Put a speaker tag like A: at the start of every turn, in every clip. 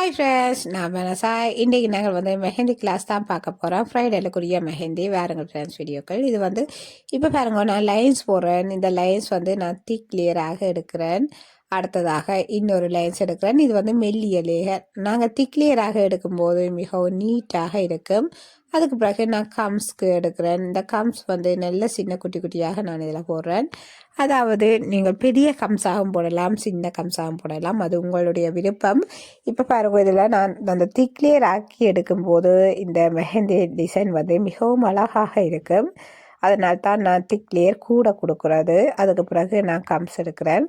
A: Hi friends நான் மனசா இன்றைக்கி நாங்கள் வந்து மெஹந்தி கிளாஸ் தான் பார்க்க போகிறோம் ஃப்ரைடேலக்குரிய மெஹந்தி வேறுங்க ஃப்ரெண்ட்ஸ் வீடியோக்கள் இது வந்து இப்போ பாருங்க நான் லைன்ஸ் போடுறேன். இந்த லைன்ஸ் வந்து நான் தீ கிளியராக எடுக்கிறேன். அடுத்ததாக இன்னொரு லைன்ஸ் எடுக்கிறேன். இது வந்து மெல்லிய லேயர் நாங்கள் திக்லியராக எடுக்கும்போது மிகவும் நீட்டாக இருக்கும். அதுக்கு பிறகு நான் கம்ஸ்க்கு எடுக்கிறேன். இந்த கம்ஸ் வந்து நல்ல சின்ன குட்டி குட்டியாக நான் இதில் போடுறேன். அதாவது நீங்கள் பெரிய கம்ஸாகவும் போடலாம் சின்ன கம்ஸாகவும் போடலாம். அது உங்களுடைய விருப்பம். இப்போ பாருங்க இதில் நான் அந்த திக்லியர் ஆக்கி எடுக்கும்போது இந்த மெஹந்தி டிசைன் வந்து மிகவும் அழகாக இருக்கும். அதனால் தான் நான் திக்லியர் கூட கொடுக்குறது. அதுக்கு பிறகு நான் கம்ஸ் எடுக்கிறேன்.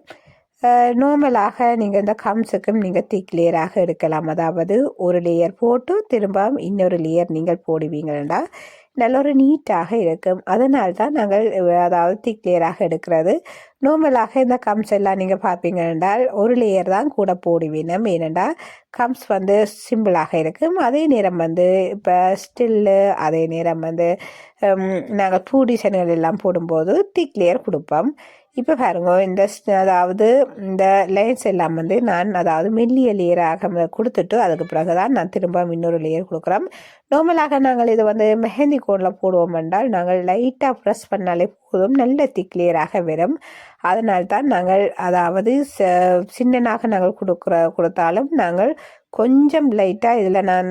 A: நார்மலாக நீங்கள் இந்த கம்ஸுக்கும் நீங்கள் திக் லேயராக எடுக்கலாம். அதாவது ஒரு லேயர் போட்டு திரும்ப இன்னொரு லேயர் நீங்கள் போடுவீங்கன்னா நல்ல ஒரு நீட்டாக இருக்கும். அதனால் தான் நாங்கள் அதாவது திக் லேயராக எடுக்கிறது. நார்மலாக இந்த கம்ஸ் எல்லாம் நீங்கள் பார்ப்பீங்க என்றால் ஒரு லேயர் தான் கூட போடுவீனம். ஏனென்றால் கம்ஸ் வந்து சிம்பிளாக இருக்கும். அதே நேரம் வந்து இப்போ ஸ்டில்லு அதே நேரம் வந்து நாங்கள் பூ டிசைன்கள் எல்லாம் போடும்போது திக் லேயர் கொடுப்போம். இப்போ பாருங்க இந்த அதாவது இந்த லைன்ஸ் எல்லாம் வந்து நான் அதாவது மெல்லிய லேயராக கொடுத்துட்டு அதுக்கு பிறகு தான் நான் திரும்ப இன்னொரு லேயர் கொடுக்குறேன். நார்மலாக நாங்கள் இது வந்து மெஹந்தி கோனில் போடுவோம் என்றால் நாங்கள் லைட்டாக ப்ரெஸ் பண்ணாலே போதும் நல்ல திக் லேயராக வரும். அதனால்தான் நாங்கள் அதாவது சின்னனாக நாங்கள் கொடுக்குற கொடுத்தாலும் நாங்கள் கொஞ்சம் லைட்டாக இதில் நான்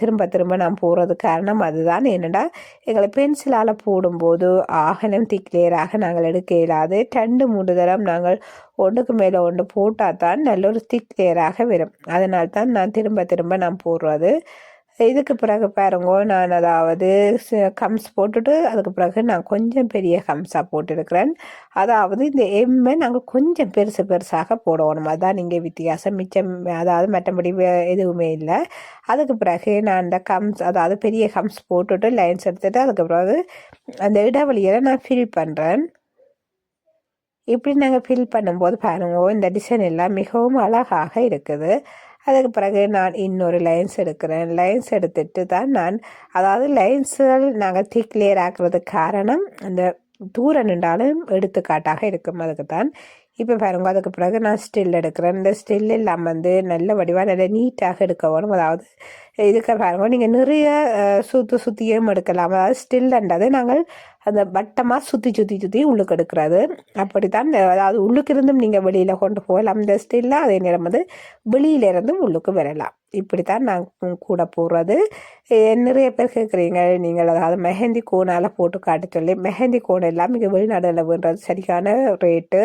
A: திரும்ப திரும்ப நான் போகிறது காரணம் அதுதான். என்னடா எங்களை பென்சிலால் போடும்போது ஆகலும் திக்லேயராக நாங்கள் எடுக்க இயலாது. ரெண்டு மூன்று தரம் நாங்கள் ஒன்றுக்கு மேலே ஒன்று போட்டால் தான் நல்ல ஒரு திக்லேயராக வரும். அதனால்தான் நான் திரும்ப திரும்ப நான் போடுறது. இதுக்கு பிறகு பாருங்க நான் அதாவது கம்ஸ் போட்டுட்டு அதுக்கு பிறகு நான் கொஞ்சம் பெரிய கம்ஸாக போட்டிருக்கிறேன். அதாவது இந்த எம்மை நாங்கள் கொஞ்சம் பெருசு பெருசாக போடணும். அதுதான் நீங்கள் வித்தியாசம். மிச்சம் அதாவது மற்றபடி எதுவுமே இல்லை. அதுக்கு பிறகு நான் அந்த கம்ஸ் அதாவது பெரிய கம்ஸ் போட்டுட்டு லைன்ஸ் எடுத்துகிட்டு அதுக்கு பிறகு அந்த இடைவெளியில் நான் ஃபில் பண்ணுறேன் இப்படி நாங்கள் ஃபில் பண்ணும்போது பாருங்க இந்த டிசைன் எல்லாம் மிகவும் அழகாக இருக்குது. அதுக்கு பிறகு நான் இன்னொரு லைன்ஸ் எடுக்கிறேன். லைன்ஸ் எடுத்துட்டு தான் நான் அதாவது லைன்ஸுகள் நாங்கள் தீ கிளியர் ஆக்குறதுக்கு காரணம் அந்த தூரம் நின்றாலும் எடுத்துக்காட்டாக இருக்கும். அதுக்கு தான் இப்போ பாருங்க அதுக்கு பிறகு நான் ஸ்டில் எடுக்கிறேன். இந்த ஸ்டில் இல்லாமல் வந்து நல்ல வடிவாக நல்ல நீட்டாக எடுக்க வேணும் அதாவது இதுக்கு பாருங்க நீங்கள் நிறைய சுற்று சுற்றியும் எடுக்கலாம். அதாவது ஸ்டில்ன்றது நாங்கள் அந்த வட்டமாக சுற்றி சுற்றி சுற்றி உள்ளுக்கு எடுக்கிறது. அப்படி தான் அதாவது உள்ளுக்கு இருந்தும் நீங்கள் வெளியில் கொண்டு போகலாம். அந்த ஸ்டில்ல அதே நேரம் வந்து வெளியிலிருந்தும் உள்ளுக்கு வரலாம். இப்படி தான் நான் கூட போடுறது நிறைய பேர் கேட்குறீங்க நீங்கள் அதாவது மெஹந்தி கோனால் போட்டு காட்ட சொல்லி மெஹந்தி கோன் எல்லாம் இங்கே வெளிநாடுல வேண்டது சரியான ரேட்டு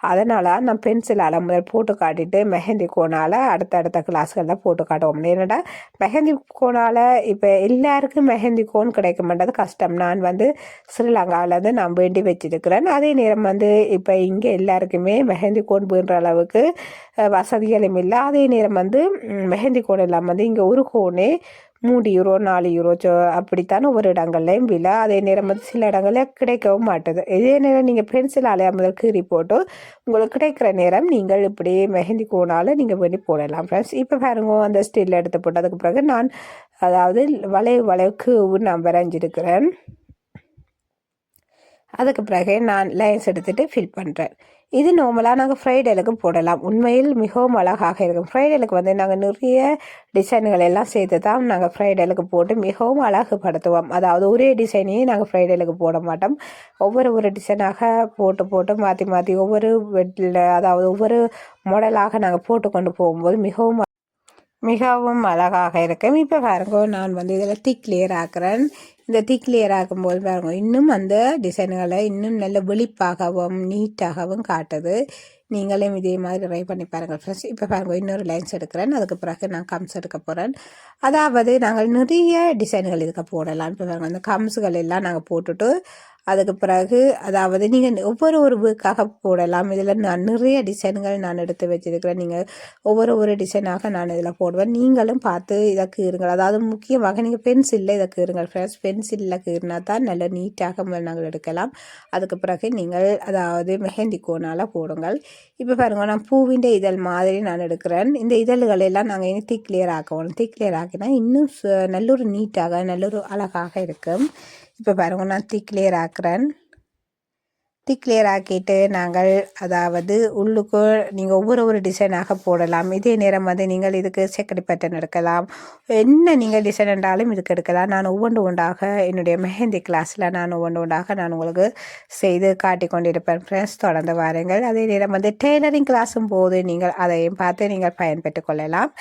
A: அதனால் நான் பென்சிலால் முதல் போட்டு காட்டிட்டு மெஹந்தி கோனால் அடுத்த அடுத்த கிளாஸ்களில் போட்டு காட்டுவோம். என்னடா மெஹந்தி கோனால் இப்போ எல்லாருக்கும் மெஹந்தி கோன் கிடைக்க மாட்டது கஷ்டம். நான் வந்து ஸ்ரீலங்காவிலேருந்து நான் வேண்டி வச்சிருக்கிறேன். அதே நேரம் வந்து இப்போ இங்கே எல்லாருக்குமே மெஹந்தி கோன் வேண்ட அளவுக்கு வசதிகளும் இல்லை. அதே நேரம் வந்து மெஹந்தி கோன் இல்லாமல் வந்து இங்கே ஒரு கோனே மூணு யூரோ நாலு யூரோ சோ அப்படித்தான் ஒவ்வொரு இடங்கள்லையும் விலை. அதே நேரம் வந்து சில இடங்களில் கிடைக்கவும் மாட்டுது. இதே நேரம் நீங்கள் பென்சில் அலையா முதல் கீறி போட்டு உங்களுக்கு கிடைக்கிற நேரம் நீங்கள் இப்படி மெஹந்தி கோனால் நீங்கள் வேண்டி போடலாம் ஃப்ரெண்ட்ஸ் இப்போ பாருங்க அந்த ஸ்டில் எடுத்து போட்டதுக்கு பிறகு நான் அதாவது வளைவு வளைவுக்கு நான் வரைஞ்சிருக்கிறேன். அதுக்கு பிறகு நான் லைன்ஸ் எடுத்துகிட்டு ஃபில் பண்ணுறேன் இது நார்மலாக நாங்கள் ஃப்ரைடேலுக்கு போடலாம். உண்மையில் மிகவும் அழகாக இருக்கும். ஃப்ரைடேலுக்கு வந்து நாங்கள் நிறைய டிசைன்கள் எல்லாம் சேர்த்து தான் நாங்கள் ஃப்ரைடேலுக்கு போட்டு மிகவும் அழகுபடுத்துவோம். அதாவது ஒரே டிசைனையும் நாங்கள் ஃப்ரைடேலுக்கு போட மாட்டோம். ஒவ்வொரு ஒரு டிசைனாக போட்டு போட்டு மாற்றி மாற்றி ஒவ்வொரு அதாவது ஒவ்வொரு மாடலாக நாங்கள் போட்டு கொண்டு போகும்போது மிகவும் மிகவும் அழகாக இருக்கும். இப்போ பாருங்க நான் வந்து இதில் திக் கிளியர் ஆக்குறேன். இந்த திக் கிளியர் ஆக்கும்போது பாருங்க இன்னும் அந்த டிசைன்களை இன்னும் நல்ல விழிப்பாகவும் நீட்டாகவும் காட்டுது. நீங்களும் இதே மாதிரி ட்ரை பண்ணி பாருங்கள் ஃப்ரெண்ட்ஸ் இப்போ பாருங்கள் இன்னொரு லைன்ஸ் எடுக்கிறேன். அதுக்கு பிறகு நான் கம்ஸ் எடுக்க போகிறேன் அதாவது நாங்கள் நிறைய டிசைன்கள் இதுக்கு போடலாம். இப்போ பாருங்கள் அந்த கம்ஸுகள் எல்லாம் நாங்கள் போட்டுட்டு அதுக்கு பிறகு அதாவது நீங்கள் ஒவ்வொரு ஒரு வீக்காக போடலாம். இதில் நான் நிறைய டிசைன்கள் நான் எடுத்து வச்சிருக்கிறேன். நீங்கள் ஒவ்வொரு ஒரு டிசைனாக நான் இதில் போடுவேன். நீங்களும் பார்த்து இதை கீறுங்கள். அதாவது முக்கியமாக நீங்கள் பென்சிலில் இதை கீறுங்கள். ஃப்ரெண்ட்ஸ் பென்சிலில் கீறினா தான் நல்ல நீட்டாக நாங்கள் எடுக்கலாம். அதுக்கு பிறகு நீங்கள் அதாவது மெஹந்தி கோனால் போடுங்கள். இப்போ பாருங்கள் நான் பூவிൻ്റെ இதழ் மாதிரி நான் எடுக்கிறேன். இந்த இதழ்கள் எல்லாம் நாங்கள் இனி திக் கிளியர் ஆக்கணும் திக் கிளியர் ஆக்கினா இன்னும் நல்ல ஒரு நீட்டாக நல்ல ஒரு அழகாக இருக்கும். இப்போ பாருங்கள் நான் தீ கிளியர் ஆக்குறேன். திக் கிளியர் ஆக்கிட்டு நாங்கள் அதாவது உள்ளுக்கு நீங்கள் ஒவ்வொரு ஒரு டிசைனாக போடலாம். இதே நேரம் வந்து நீங்கள் இதுக்கு செக்கடி பேட்டர்ன் எடுக்கலாம். என்ன நீங்கள் டிசைன் என்றாலும் இதுக்கு எடுக்கலாம். நான் ஒவ்வொன்று ஒன்றாக என்னுடைய மெஹந்தி கிளாஸில் நான் ஒவ்வொன்று ஒன்றாக நான் உங்களுக்கு செய்து காட்டி கொண்டிருப்பேன். ஃப்ரெண்ட்ஸ் தொடர்ந்து வாருங்கள். அதே நேரம் வந்து டெய்லரிங் கிளாஸும் போது நீங்கள் அதையும் பார்த்து நீங்கள் பயன்பெற்று கொள்ளலாம்.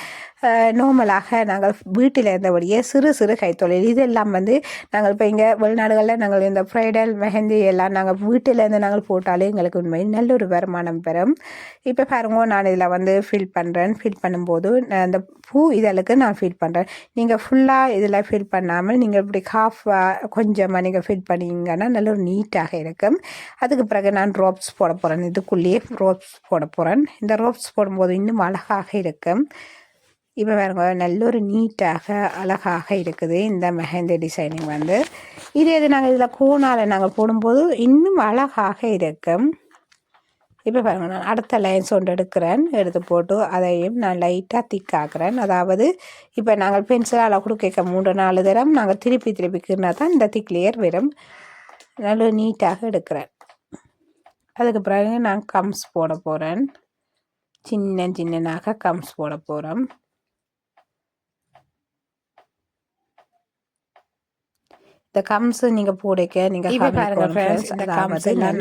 A: நார்மலாக நாங்கள் வீட்டில் இருந்தபடியே சிறு சிறு கைத்தொழில். இதெல்லாம் வந்து நாங்கள் இப்போ இங்கே வெளிநாடுகளில் நாங்கள் இந்த ப்ரைடல் மெஹந்தி எல்லாம் நாங்கள் வீட்டில் இருந்து நாங்கள் போட்டாலே எங்களுக்கு உண்மையில் நல்ல ஒரு வருமானம் பெறும். இப்போ பாருங்க நான் இதில் வந்து ஃபில் பண்ணுறேன் ஃபில் பண்ணும்போது அந்த பூ இதழுக்கு நான் ஃபில் பண்ணுறேன் நீங்கள் ஃபுல்லாக இதில் ஃபில் பண்ணாமல் நீங்கள் இப்படி காஃபாக கொஞ்சமாக நீங்கள் ஃபில் பண்ணிங்கன்னா நல்ல ஒரு நீட்டாக இருக்கும். அதுக்கு பிறகு நான் ரோப்ஸ் போட போகிறேன் இதுக்குள்ளேயே ரோப்ஸ் போட போகிறேன் இந்த ரோப்ஸ் போடும்போது இன்னும் அழகாக இருக்கும். இப்போ பாருங்க நல்ல ஒரு நீட்டாக அழகாக இருக்குது. இந்த மெஹந்தி டிசைனிங் வந்து. இது எது நாங்கள் இதில் கோனால் நாங்கள் போடும்போது இன்னும் அழகாக இருக்கும். இப்போ பாருங்கள் நான் அடுத்த லைன்ஸ் ஒன்று எடுக்கிறேன். எடுத்து போட்டு அதையும் நான் லைட்டாக திக்காக்குறேன் அதாவது இப்போ நாங்கள் பென்சிலால் கொடுக்க மூன்று நாலு தரம். நாங்கள் திருப்பி திருப்பிக்கிறனா தான் இந்த திக் லேயர் வரும். நல்ல நீட்டாக எடுக்கிறேன். அதுக்கு பிறகு நான் கம்ஸ் போட போகிறேன் சின்ன சின்னனாக கம்ஸ் போட போகிறோம் இந்த கம்ஸ் நீங்க போடுக்க நீங்க
B: இப்ப பாருங்க
A: இந்த கம்ஸ் நான்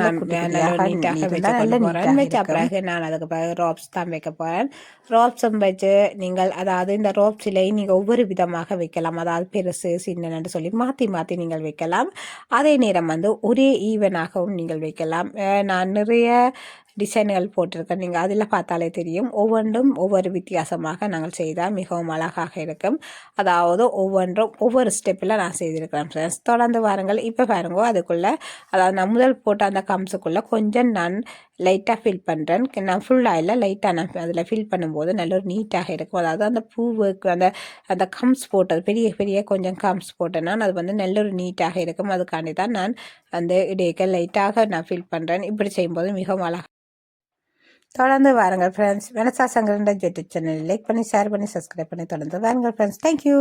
B: நீட்டாக வைக்க
A: பிறகு அதுக்கு பிறகு ரோப்ஸ் தான் வைக்க போறேன். ரோப்ஸும் வச்சு நீங்கள் அதாவது இந்த ரோப்ஸிலே நீங்க ஒவ்வொரு விதமாக வைக்கலாம். அதாவது பெருசு சின்னன்னு சொல்லி மாத்தி மாத்தி நீங்கள் வைக்கலாம். அதே நேரம் வந்து ஒரே ஈவனாகவும் நீங்கள் வைக்கலாம். நான் நிறைய டிசைன்கள் போட்டிருக்கேன் நீங்கள் அதில் பார்த்தாலே தெரியும். ஒவ்வொன்றும் ஒவ்வொரு வித்தியாசமாக நாங்கள் செய்தால் மிகவும் அழகாக இருக்கும். அதாவது ஒவ்வொன்றும் ஒவ்வொரு ஸ்டெப்பில் நான் செய்திருக்கிறேன் ஃப்ரெண்ட்ஸ் தொடர்ந்து வாருங்கள். இப்போ பாருங்க அதுக்குள்ளே அதாவது நான் முதல் போட்ட அந்த கம்ஸுக்குள்ளே கொஞ்சம் நான் லைட்டாக ஃபில் பண்ணுறேன் நான் ஃபுல்லாக இல்லை லைட்டாக நான் அதில் ஃபில் பண்ணும்போது நல்ல ஒரு நீட்டாக இருக்கும். அதாவது அந்த பூவுக்கு அந்த அந்த கம்ஸ் போட்டது பெரிய பெரிய கொஞ்சம் கம்ஸ் போட்டேன்னா அது வந்து நல்ல ஒரு நீட்டாக இருக்கும். அதுக்காண்டி தான் நான் அந்த இடையக்க லைட்டாக நான் ஃபில் பண்ணுறேன் இப்படி செய்யும்போது மிகவும் அழகாக தொடர்ந்து வாருங்கள் ஃப்ரெண்ட்ஸ் வெனசா சங்கரண்ட ஜெட்டு சேனல் லைக் பண்ணி ஷேர் பண்ணி சப்ஸ்கிரைப் பண்ணி தொடர்ந்து வாருங்கள் ஃப்ரெண்ட்ஸ் தேங்க்யூ